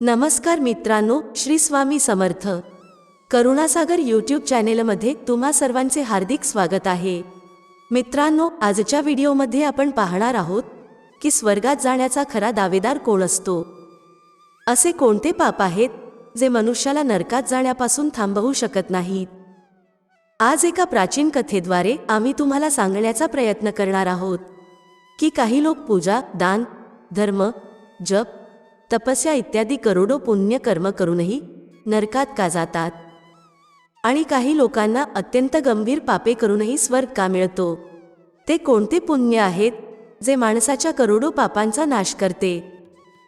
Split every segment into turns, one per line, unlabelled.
नमस्कार मित्रांनो श्री स्वामी समर्थ. करुणासागर यूट्यूब चॅनेलमध्ये तुम्हा सर्वांचे हार्दिक स्वागत आहे. मित्रांनो आजच्या व्हिडिओमध्ये आपण पाहणार आहोत की स्वर्गात जाण्याचा खरा दावेदार कोण असतो? असे कोणते पाप आहेत जे मनुष्याला नरकात जाण्यापासून थांबवू शकत नाहीत? आज एका प्राचीन कथेद्वारे आम्ही तुम्हाला सांगण्याचा प्रयत्न करणार आहोत की काही लोक पूजा दान धर्म जप तपस्या इत्यादी करोडो पुण्य कर्म करूनही नरकात का जातात? आणि काही लोकांना अत्यंत गंभीर पापे करूनही स्वर्ग का मिळतो? ते कोणते पुण्य आहेत जे माणसाच्या करोडो पापांचा नाश करते?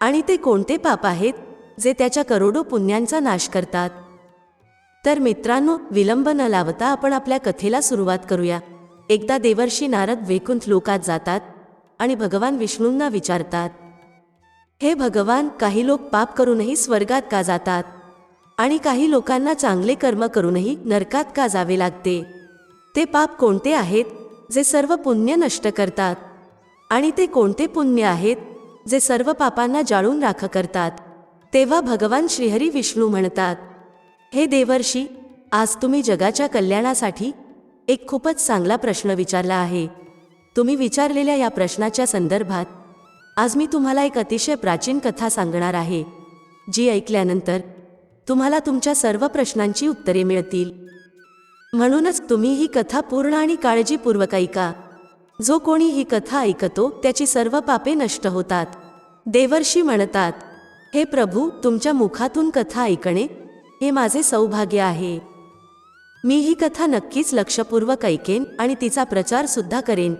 आणि ते कोणते पाप आहेत जे त्याच्या करोडो पुण्यांचा नाश करतात? तर मित्रांनो विलंब न लावता आपण आपल्या कथेला सुरुवात करूया. एकदा देवर्षी नारद वैकुंठ लोकात जातात आणि भगवान विष्णूंना विचारतात हे भगवान काही लोक पाप करूनही स्वर्गात का जातात? आणि काही लोकांना चांगले कर्म करूनही नरकात का जावे लागते? ते पाप कोणते आहेत जे सर्व पुण्य नष्ट करतात? आणि ते कोणते पुण्य आहेत जे सर्व पापांना जाळून राख करतात? तेव्हा भगवान श्रीहरी विष्णू म्हणतात हे देवर्षी आज तुम्ही जगाच्या कल्याणासाठी एक खूपच चांगला प्रश्न विचारला आहे. तुम्ही विचारलेल्या या प्रश्नाच्या संदर्भात आज मी तुम्हाला एक अतिशय प्राचीन कथा सांगणार आहे जी ऐकल्यानंतर तुम्हाला तुमच्या सर्व प्रश्नांची उत्तरे मिळतील. म्हणूनच तुम्ही ही कथा पूर्ण आणि काळजीपूर्वक ऐका. जो कोणी ही कथा ऐकतो त्याची सर्व पापे नष्ट होतात. देवर्षी म्हणतात हे प्रभू तुमच्या मुखातून कथा ऐकणे हे माझे सौभाग्य आहे. मी ही कथा नक्कीच लक्षपूर्वक ऐकेन आणि तिचा प्रचार सुद्धा करेन.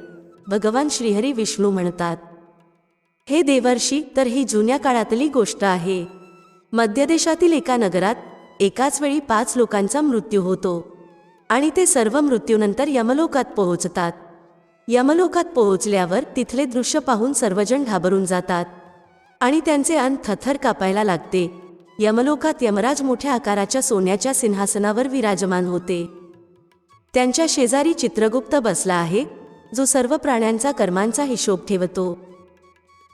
भगवान श्रीहरी विष्णू म्हणतात. हे देवर्षी तर ही जुन्या काळातली गोष्ट आहे. मध्यदेशातील एका नगरात एकाच वेळी पाच लोकांचा मृत्यू होतो आणि ते सर्व मृत्यूनंतर यमलोकात पोहोचतात. यमलोकात पोहोचल्यावर तिथले दृश्य पाहून सर्वजण घाबरून जातात आणि त्यांचे अन्न थथर कापायला लागते. यमलोकात यमराज मोठ्या आकाराच्या सोन्याच्या सिंहासनावर विराजमान होते. त्यांच्या शेजारी चित्रगुप्त बसला आहे जो सर्व प्राण्यांचा कर्मांचा हिशोब ठेवतो.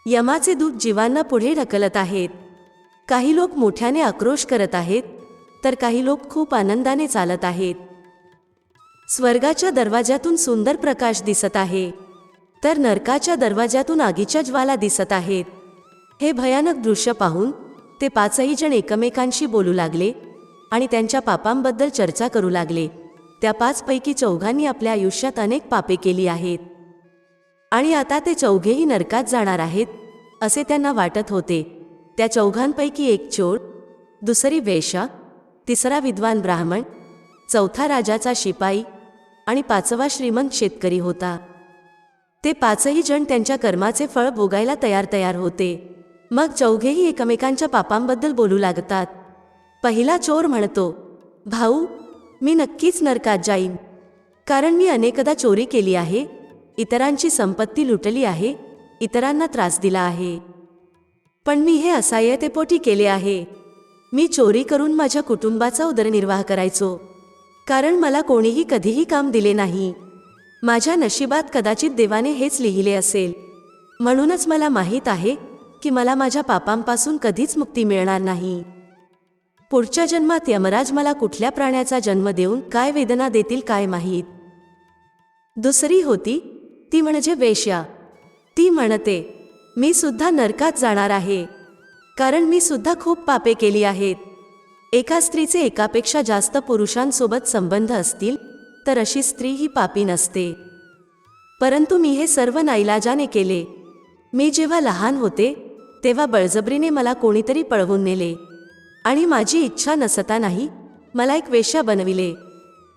यमाचे दूत जीवांना पुढे ढकलत आहेत. काही लोक मोठ्याने आक्रोश करत आहेत तर काही लोक खूप आनंदाने चालत आहेत. स्वर्गाच्या दरवाजातून सुंदर प्रकाश दिसत आहे तर नरकाच्या दरवाजातून आगीच्या ज्वाला दिसत आहेत. हे भयानक दृश्य पाहून ते पाचही जण एकमेकांशी बोलू लागले आणि त्यांच्या पापांबद्दल चर्चा करू लागले. त्या पाचपैकी चौघांनी आपल्या आयुष्यात अनेक पापे केली आहेत. आणि आता ते चौघेही नरकात जाणार आहेत असे त्यांना वाटत होते. त्या चौघांपैकी एक चोर दुसरी वेशा तिसरा विद्वान ब्राह्मण चौथा राजाचा शिपाई आणि पाचवा श्रीमंत शेतकरी होता. ते पाचही जण त्यांच्या कर्माचे फळ भोगायला तयार तयार होते. मग चौघेही एकमेकांच्या पापांबद्दल बोलू लागतात. पहिला चोर म्हणतो भाऊ मी नक्कीच नरकात जाईन. कारण मी अनेकदा चोरी केली आहे इतरांची संपत्ती लुटली आहे इतरांना त्रास दिला आहे. पण मी हे असहाय्यतेपोटी केले आहे. मी चोरी करून माझ्या कुटुंबाचा उदरनिर्वाह करायचो. कारण मला कोणीही कधीही काम दिले नाही. माझ्या नशिबात कदाचित देवाने हेच लिहिले असेल. म्हणूनच मला माहीत आहे की मला माझ्या पापांपासून कधीच मुक्ती मिळणार नाही. पुढच्या जन्मात यमराज मला कुठल्या प्राण्याचा जन्म देऊन काय वेदना देतील काय माहीत. दुसरी होती ती म्हणजे वेश्या. ती म्हणते मी सुद्धा नरकात जाणार आहे. कारण मी सुद्धा खूप पापे केली आहेत. एका स्त्रीचे एकापेक्षा जास्त पुरुषांसोबत संबंध असतील तर अशी स्त्री ही पापी नसते. परंतु मी हे सर्व नाईलाजाने केले. मी जेव्हा लहान होते तेव्हा बळजबरीने मला कोणीतरी पळवून नेले. आणि माझी इच्छा नसतानाही मला एक वेश्या बनविले.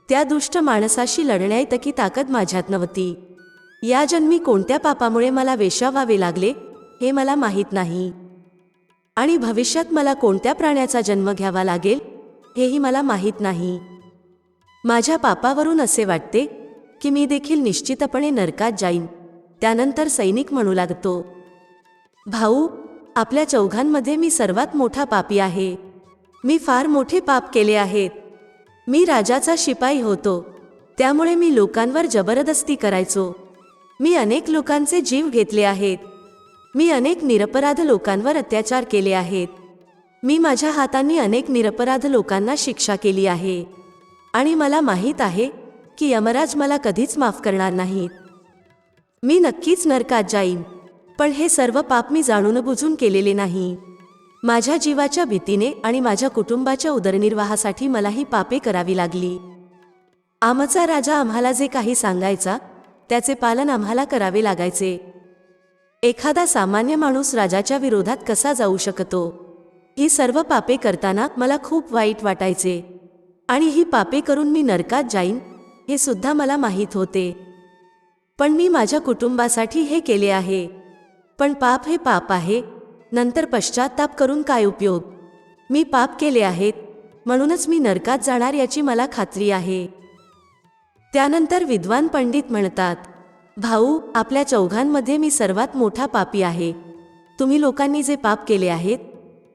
त्या दुष्ट माणसाशी लढण्याइतकी ताकद माझ्यात नव्हती. या जन्मी कोणत्या पापामुळे मला वेश्या व्हावे लागले हे मला माहीत नाही. आणि भविष्यात मला कोणत्या प्राण्याचा जन्म घ्यावा लागेल हेही मला माहीत नाही. माझ्या पापावरून असे वाटते की मी देखील निश्चितपणे नरकात जाईन त्यानंतर सैनिक म्हणू लागतो. भाऊ आपल्या चौघांमध्ये मी सर्वात मोठा पापी आहे. मी फार मोठे पाप केले आहेत. मी राजाचा शिपाई होतो त्यामुळे मी लोकांवर जबरदस्ती करायचो. मी अनेक लोकांचे जीव घेतले आहेत. मी अनेक निरपराध लोकांवर अत्याचार केले आहेत. मी माझ्या हातांनी अनेक निरपराध लोकांना शिक्षा केली आहे. आणि मला माहीत आहे की यमराज मला कधीच माफ करणार नाहीत. मी नक्कीच नरकात जाईन पण हे सर्व पाप मी जाणून बुजून केलेले नाही. माझ्या जीवाच्या भीतीने आणि माझ्या कुटुंबाच्या उदरनिर्वाहासाठी मला ही पापे करावी लागली. आमचा राजा आम्हाला जे काही सांगायचा त्याचे पालन आम्हाला करावे लागायचे. एखादा सामान्य माणूस राजाच्या विरोधात कसा जाऊ शकतो? ही सर्व पापे करताना मला खूप वाईट वाटायचे. आणि ही पापे करून मी नरकात जाईन हे सुद्धा मला माहीत होते. पण मी माझ्या कुटुंबासाठी हे केले आहे. पण पाप हे पाप आहे नंतर पश्चाताप करून काय उपयोग? मी पाप केले आहेत म्हणूनच मी नरकात जाणार याची मला खात्री आहे. त्यानंतर विद्वान पंडित म्हणतात भाऊ आपल्या चौघांमध्ये मी सर्वात मोठा पापी आहे. तुम्ही लोकांनी जे पाप केले आहेत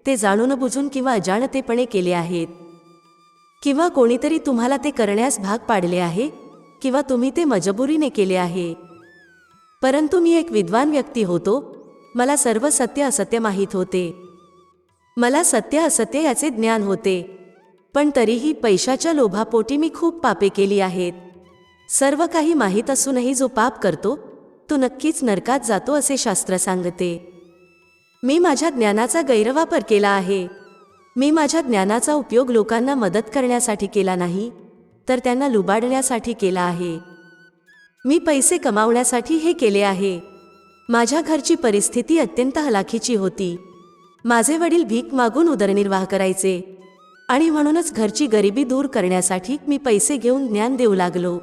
ते जाणून बुजून किंवा अजाणतेपणे केले आहेत. किंवा कोणीतरी तुम्हाला ते करण्यास भाग पाडले आहे किंवा तुम्ही ते मजबुरीने केले आहे. परंतु मी एक विद्वान व्यक्ती होतो मला सर्व सत्य असत्य माहीत होते. मला सत्य असत्य याचे ज्ञान होते. पण तरीही पैशाच्या लोभापोटी मी खूप पापे केली आहेत. सर्व काही माहीत असूनही जो पाप करतो तो नक्कीच नरकात जातो असे शास्त्र सांगते. मी माझ्या ज्ञानाचा गैरवापर केला आहे. मी माझ्या ज्ञानाचा उपयोग लोकांना मदत करण्यासाठी केला नाही तर त्यांना लुबाडण्यासाठी केला आहे. मी पैसे कमावण्यासाठी हे केले आहे. माझ्या घरची परिस्थिती अत्यंत हलाखीची होती. माझे वडील भीक मागून उदरनिर्वाह करायचे आणि म्हणूनच घरची गरिबी दूर करण्यासाठी मी पैसे घेऊन ज्ञान देऊ लागलो.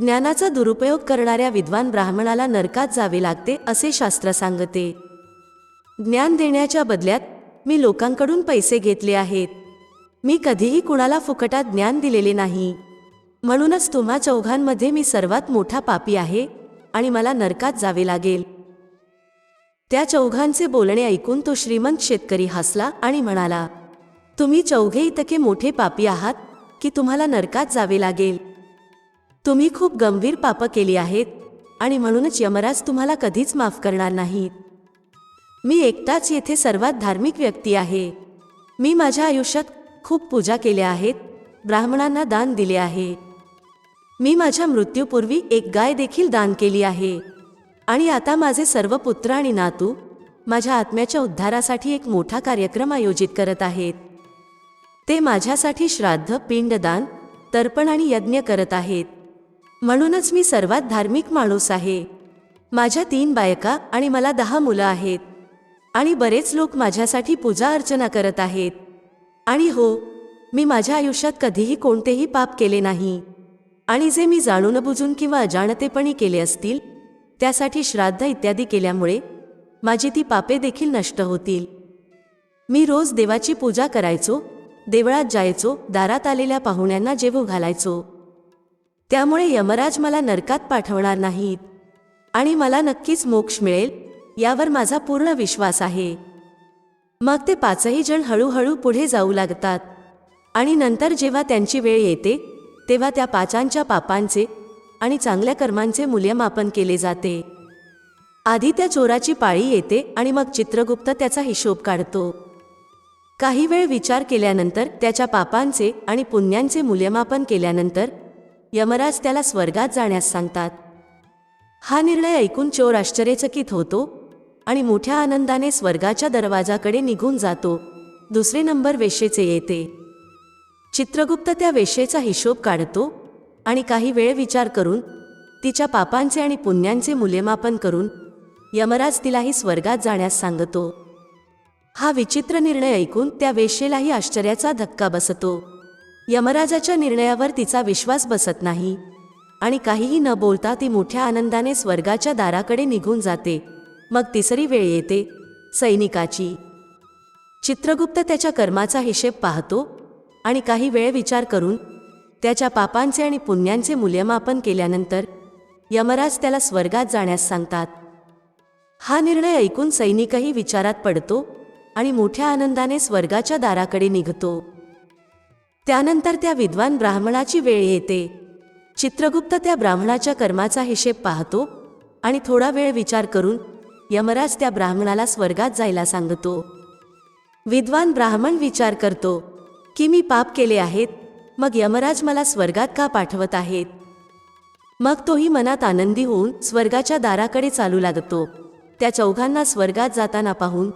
ज्ञानाचा दुरुपयोग करणाऱ्या विद्वान ब्राह्मणाला नरकात जावे लागते असे शास्त्र सांगते. ज्ञान देण्याच्या बदल्यात मी लोकांकडून पैसे घेतले आहेत. मी कधीही कुणाला फुकटात ज्ञान दिलेले नाही. म्हणूनच तुम्हा चौघांमध्ये मी सर्वात मोठा पापी आहे आणि मला नरकात जावे लागेल. त्या चौघांचे बोलणे ऐकून तो श्रीमंत शेतकरी हसला आणि म्हणाला तुम्ही चौघे इतके मोठे पापी आहात की तुम्हाला नरकात जावे लागेल. तुम्ही खूप गंभीर पापं केली आहेत आणि म्हणूनच यमराज तुम्हाला कधीच माफ करणार नाहीत. मी एकटाच येथे सर्वात धार्मिक व्यक्ती आहे. मी माझ्या आयुष्यात खूप पूजा केल्या आहेत ब्राह्मणांना दान दिले आहे. मी माझ्या मृत्यूपूर्वी एक गाय देखील दान केली आहे. आणि आता माझे सर्व पुत्र आणि नातू माझ्या आत्म्याच्या उद्धारासाठी एक मोठा कार्यक्रम आयोजित करत आहेत. ते माझ्यासाठी श्राद्ध पिंडदान तर्पण आणि यज्ञ करत आहेत. म्हणूनच मी सर्वात धार्मिक माणूस आहे. माझ्या तीन बायका आणि मला दहा मुलं आहेत. आणि बरेच लोक माझ्यासाठी पूजा अर्चना करत आहेत. आणि हो मी माझ्या आयुष्यात कधीही कोणतेही पाप केले नाही. आणि जे मी जाणून बुजून किंवा अजाणतेपणी केले असतील त्यासाठी श्राद्ध इत्यादी केल्यामुळे माझी ती पापे देखील नष्ट होतील. मी रोज देवाची पूजा करायचो देवळात जायचो दारात आलेल्या पाहुण्यांना जेवू घालायचो. त्यामुळे यमराज मला नरकात पाठवणार नाहीत आणि मला नक्कीच मोक्ष मिळेल यावर माझा पूर्ण विश्वास आहे. मग ते पाचही जण हळूहळू पुढे जाऊ लागतात आणि नंतर जेव्हा त्यांची वेळ येते तेव्हा त्या पाचांच्या पापांचे आणि चांगल्या कर्मांचे मूल्यमापन केले जाते. आधी त्या चोराची पाळी येते आणि मग चित्रगुप्त त्याचा हिशोब काढतो. काही वेळ विचार केल्यानंतर त्याच्या पापांचे आणि पुण्यांचे मूल्यमापन केल्यानंतर यमराज त्याला स्वर्गात जाण्यास सांगतात. हा निर्णय ऐकून चोर आश्चर्यचकित होतो आणि मोठ्या आनंदाने स्वर्गाच्या दरवाजाकडे निघून जातो. दुसरे नंबर वेशेचे येते. चित्रगुप्त त्या वेशेचा हिशोब काढतो आणि काही वेळ विचार करून तिच्या पापांचे आणि पुण्यांचे मूल्यमापन करून यमराज तिलाही स्वर्गात जाण्यास सांगतो. हा विचित्र निर्णय ऐकून त्या वेशेलाही आश्चर्याचा धक्का बसतो. यमराजाच्या निर्णयावर तिचा विश्वास बसत नाही आणि काहीही न बोलता ती मोठ्या आनंदाने स्वर्गाच्या दाराकडे निघून जाते. मग तिसरी वेळ येते. सैनिकाची. चित्रगुप्त त्याच्या कर्माचा हिशेब पाहतो आणि काही वेळ विचार करून त्याच्या पापांचे आणि पुण्यांचे मूल्यमापन केल्यानंतर यमराज त्याला स्वर्गात जाण्यास सांगतात. हा निर्णय ऐकून सैनिकही विचारात पडतो आणि मोठ्या आनंदाने स्वर्गाच्या दाराकडे निघतो. त्यानंतर त्या विद्वान ब्राह्मणाची वेळ येते. चित्रगुप्त त्या ब्राह्मणाच्या कर्माचा हिशेब पाहतो आणि थोडा वेळ विचार करून यमराज त्या ब्राह्मणाला स्वर्गात जायला सांगतो. विद्वान ब्राह्मण विचार करतो की मी पाप केले आहेत मग यमराज मला स्वर्गात का पाठवत आहेत? मग तोही मनात आनंदी होऊन स्वर्गाच्या दाराकडे चालू लागतो. त्या चौघांना स्वर्गात जाताना पाहून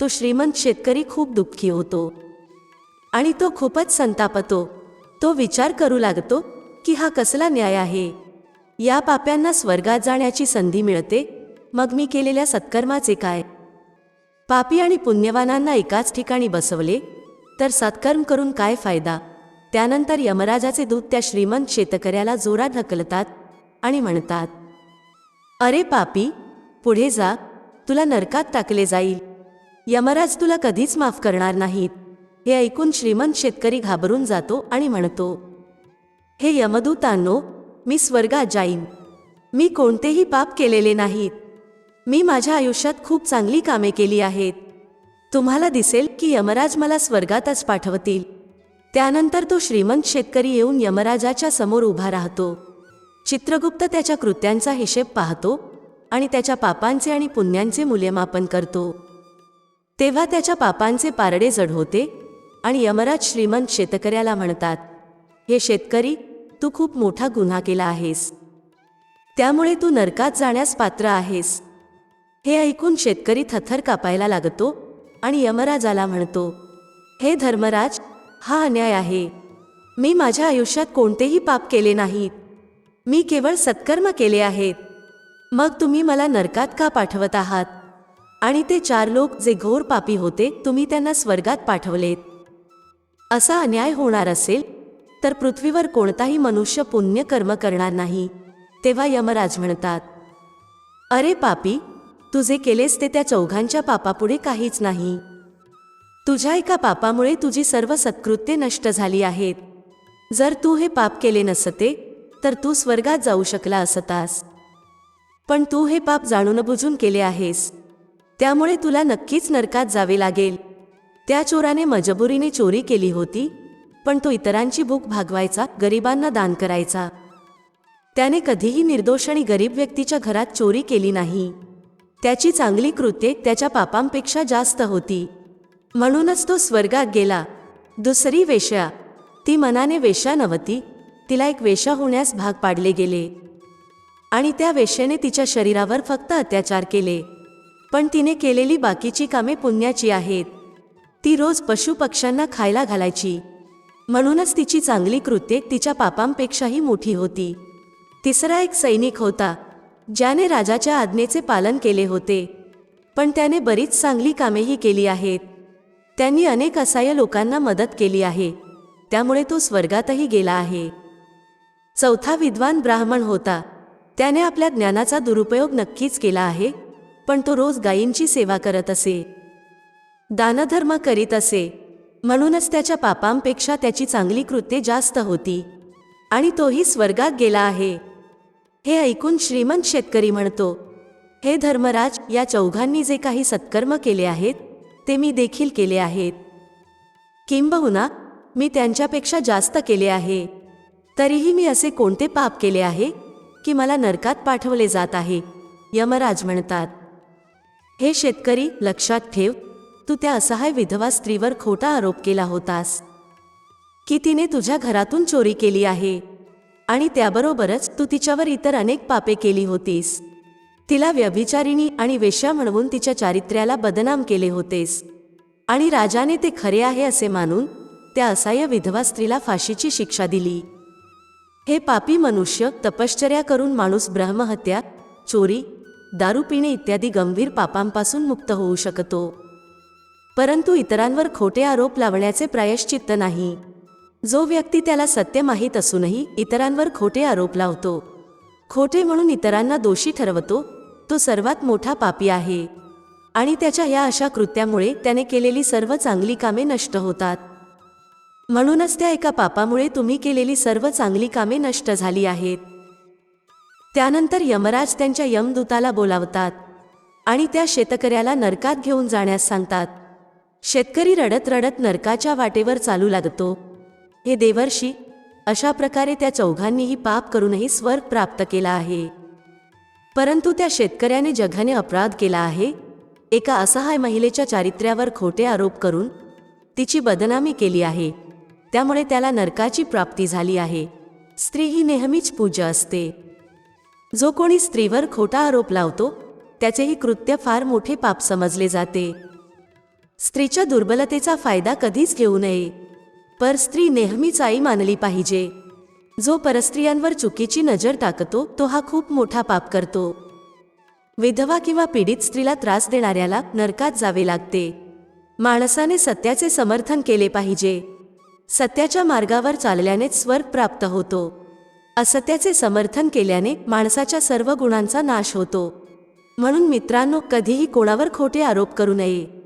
तो श्रीमंत शेतकरी खूप दुःखी होतो. आणि तो खूपच संतापतो. तो विचार करू लागतो की हा कसला न्याय आहे? या पाप्यांना स्वर्गात जाण्याची संधी मिळते मग मी केलेल्या सत्कर्माचे काय? पापी आणि पुण्यवानांना एकाच ठिकाणी बसवले तर सत्कर्म करून काय फायदा? त्यानंतर यमराजाचे दूत त्या श्रीमंत शेतकऱ्याला जोरात ढकलतात आणि म्हणतात अरे पापी पुढे जा तुला नरकात टाकले जाईल. यमराज तुला कधीच माफ करणार नाहीत. हे ऐकून श्रीमंत शेतकरी घाबरून जातो आणि म्हणतो हे यमदूतांनो मी स्वर्गात जाईन. मी कोणतेही पाप केलेले नाहीत. मी माझ्या आयुष्यात खूप चांगली कामे केली आहेत. तुम्हाला दिसेल की यमराज मला स्वर्गातच पाठवतील. त्यानंतर तो श्रीमंत शेतकरी येऊन यमराजाच्या समोर उभा राहतो. चित्रगुप्त त्याच्या कृत्यांचा हिशेब पाहतो आणि त्याच्या पापांचे आणि पुण्यांचे मूल्यमापन करतो. तेव्हा त्याच्या पापांचे पारडे जड होते आणि यमराज श्रीमंत शेतकऱ्याला म्हणतात हे शेतकरी तू खूप मोठा गुन्हा केला आहेस. त्यामुळे तू नरकात जाण्यास पात्र आहेस. हे ऐकून शेतकरी थथर कापायला लागतो आणि यमराजाला म्हणतो हे धर्मराज हा अन्याय आहे. मी माझ्या आयुष्यात कोणतेही पाप केले नाहीत. मी केवळ सत्कर्म केले आहेत. मग तुम्ही मला नरकात का पाठवत आहात? आणि ते चार लोक जे घोर पापी होते तुम्ही त्यांना स्वर्गात पाठवलेत. असा अन्याय होणार असेल तर पृथ्वीवर कोणताही मनुष्य पुण्य कर्म करणार नाही तेव्हा यमराज म्हणतात अरे पापी तू जे केलेस ते त्या चौघांच्या पापापुढे काहीच नाही. तुझ्या एका पापामुळे तुझी सर्व सत्कृत्ये नष्ट झाली आहेत. जर तू हे पाप केले नसते तर तू स्वर्गात जाऊ शकला असतास. पण तू हे पाप जाणून बुजून केले आहेस. त्यामुळे तुला नक्कीच नरकात जावे लागेल. त्या चोराने मजबुरीने चोरी केली होती पण तो इतरांची भूक भागवायचा गरिबांना दान करायचा. त्याने कधीही निर्दोष आणि गरीब व्यक्तीच्या घरात चोरी केली नाही. त्याची चांगली कृत्ये त्याच्या पापांपेक्षा जास्त होती. म्हणूनच तो स्वर्गात गेला. दुसरी वेश्या. ती मनाने वेश्या नव्हती तिला एक वेश्या होण्यास भाग पाडले गेले. आणि त्या वेश्येने तिच्या शरीरावर फक्त अत्याचार केले. पण तिने केलेली बाकीची कामे पुण्याची आहेत. ती रोज पशुपक्ष्यांना खायला घालायची. म्हणूनच तिची चांगली कृत्ये तिच्या पापांपेक्षाही मोठी होती. तिसरा एक सैनिक होता ज्याने राजाच्या आज्ञेचे पालन केले होते. पण त्याने बरीच चांगली कामेही केली आहेत. त्यांनी अनेक असहाय्य लोकांना मदत केली आहे. त्यामुळे तो स्वर्गातही गेला आहे. चौथा विद्वान ब्राह्मण होता त्याने आपल्या ज्ञानाचा दुरुपयोग नक्कीच केला आहे पण तो रोज गायींची सेवा करत असे. दानधर्म करीत असे. म्हणूनच त्याच्या पापांपेक्षा त्याची चांगली कृत्ये जास्त होती. आणि तोही स्वर्गात गेला आहे. हे ऐकून श्रीमंत शेतकरी म्हणतो हे धर्मराज या चौघांनी जे काही सत्कर्म केले आहेत ते मी देखील केले आहेत. किंबहुना मी त्यांच्यापेक्षा जास्त केले आहे. तरीही मी असे कोणते पाप केले आहे की मला नरकात पाठवले जात आहे? यमराज म्हणतात. हे शेतकरी लक्षात ठेव तू त्या असहाय विधवा स्त्रीवर खोटा आरोप केला होतास. की तिने तुझ्या घरातून चोरी केली आहे. आणि त्याबरोबरच तू तिच्यावर इतर अनेक पापे केली होतीस. तिला व्यभिचारिणी आणि वेश्या म्हणवून तिच्या चारित्र्याला बदनाम केले होतेस. आणि राजाने ते खरे आहे असे मानून त्या असहाय्य विधवा स्त्रीला फाशीची शिक्षा दिली. हे पापी मनुष्य तपश्चर्या करून माणूस ब्रह्महत्या चोरी दारू पिणे इत्यादी गंभीर पापांपासून मुक्त होऊ शकतो. परंतु इतरांवर खोटे आरोप लावण्याचे प्रायश्चित्त नाही. जो व्यक्ती त्याला सत्य माहीत असूनही इतरांवर खोटे आरोप लावतो. खोटे म्हणून इतरांना दोषी ठरवतो तो सर्वात मोठा पापी आहे. आणि त्याच्या या अशा कृत्यामुळे त्याने केलेली सर्व चांगली कामे नष्ट होतात. म्हणूनच त्या एका पापामुळे तुम्ही केलेली सर्व चांगली कामे नष्ट झाली आहेत. त्यानंतर यमराज त्यांच्या यमदूताला बोलावतात आणि त्या शेतकऱ्याला नरकात घेऊन जाण्यास सांगतात. शेतकरी रडत रडत नरकाच्या वाटेवर चालू लागतो. हे देवर्षी अशा प्रकारे त्या चौघांनीही पाप करूनही स्वर्ग प्राप्त केला आहे. परंतु त्या शेतकऱ्याने जघाने अपराध केला आहे. एका असहाय महिलेच्या चारित्र्यावर खोटे आरोप करून तिची बदनामी केली आहे. त्यामुळे त्याला नरकाची प्राप्ती झाली आहे. स्त्री ही नेहमीच पूज्य असते. जो कोणी स्त्रीवर खोटा आरोप लावतो त्याचेही कृत्य फार मोठे पाप समजले जाते. स्त्रीच्या दुर्बलतेचा फायदा कधीच घेऊ नये. पर स्त्री नेहमीच आई मानली पाहिजे. जो परस्त्रियांवर चुकीची नजर टाकतो तो हा खूप मोठा पाप करतो. विधवा किंवा पीडित स्त्रीला त्रास देणाऱ्याला नरकात जावे लागते. माणसाने सत्याचे समर्थन केले पाहिजे. सत्याच्या मार्गावर चालल्यानेच स्वर्ग प्राप्त होतो. असत्याचे समर्थन केल्याने माणसाच्या सर्व गुणांचा नाश होतो. म्हणून मित्रांनो कधीही कोणावर खोटे आरोप करू नये.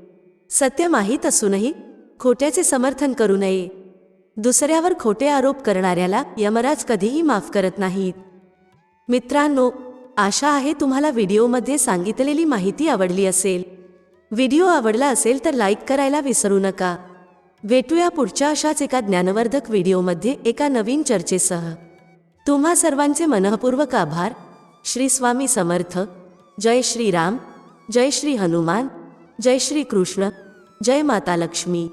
सत्य माहीत असूनही खोट्याचे समर्थन करू नये. दुसऱ्यावर खोटे आरोप करणाऱ्याला यमराज कधीही माफ करत नाहीत. मित्रांनो आशा आहे तुम्हाला व्हिडिओमध्ये सांगितलेली माहिती आवडली असेल. व्हिडिओ आवडला असेल तर लाईक करायला विसरू नका. भेटूया पुढच्या अशाच एका ज्ञानवर्धक व्हिडिओमध्ये एका नवीन चर्चेसह. तुम्हा सर्वांचे मनःपूर्वक आभार. श्री स्वामी समर्थ. जय श्री राम. जय श्री हनुमान. जय श्री कृष्ण. जय माता लक्ष्मी.